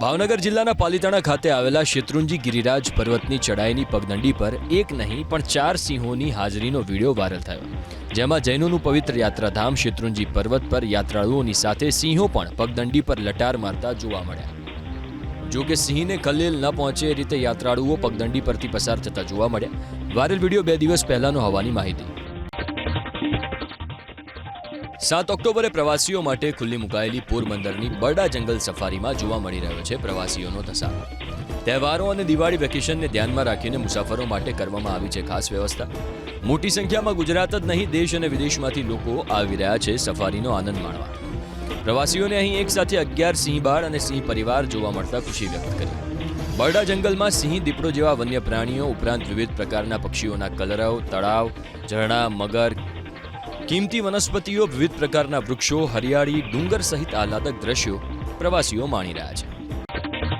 ભાવનગર જિલ્લાના પાલીતાણા ખાતે આવેલા શેત્રુંજી ગિરિરાજ પર્વતની ચડાઈની પગદંડી પર એક નહીં, પણ ચાર સિંહોની હાજરીનો વીડિયો વાયરલ થયો. જેમાં જૈનોનું પવિત્ર યાત્રાધામ શેત્રુંજી પર્વત પર યાત્રાળુઓની સાથે સિંહો પણ પગદંડી પર લટાર મારતા જોવા મળ્યા. જો કે સિંહને ખલેલ ન પહોંચે એ રીતે યાત્રાળુઓ પગદંડી પરથી પસાર થતા જોવા મળ્યા. વાયરલ વીડિયો બે દિવસ પહેલાનો હોવાની માહિતી. સાત ઓક્ટોબરે પ્રવાસીઓ માટે ખુલ્લી મુકાયેલી પોરબંદરની બરડા જંગલ સફારીમાં જોવા મળી રહ્યો છે પ્રવાસીઓનો ધસારો. તહેવારો અને દિવાળી વેકેશનને ધ્યાનમાં રાખીને મુસાફરો માટે કરવામાં આવી છે ખાસ વ્યવસ્થા. મોટી સંખ્યામાં ગુજરાત જ નહીં, દેશ અને વિદેશમાંથી લોકો આવી રહ્યા છે સફારીનો આનંદ માણવા. પ્રવાસીઓને અહીં એક સાથે અગિયાર સિંહ બાળ અને સિંહ પરિવાર જોવા મળતા ખુશી વ્યક્ત કરી. બરડા જંગલમાં સિંહ, દીપડો જેવા વન્ય પ્રાણીઓ ઉપરાંત વિવિધ પ્રકારના પક્ષીઓના કલરવ, તળાવ, ઝરણા, મગર કિંમતી વનસ્પતિઓ વિવિધ પ્રકારના વૃક્ષો હરિયાળી ડુંગર સહિત આહલાદક દ્રશ્યો પ્રવાસીઓ માણી રહ્યા છે.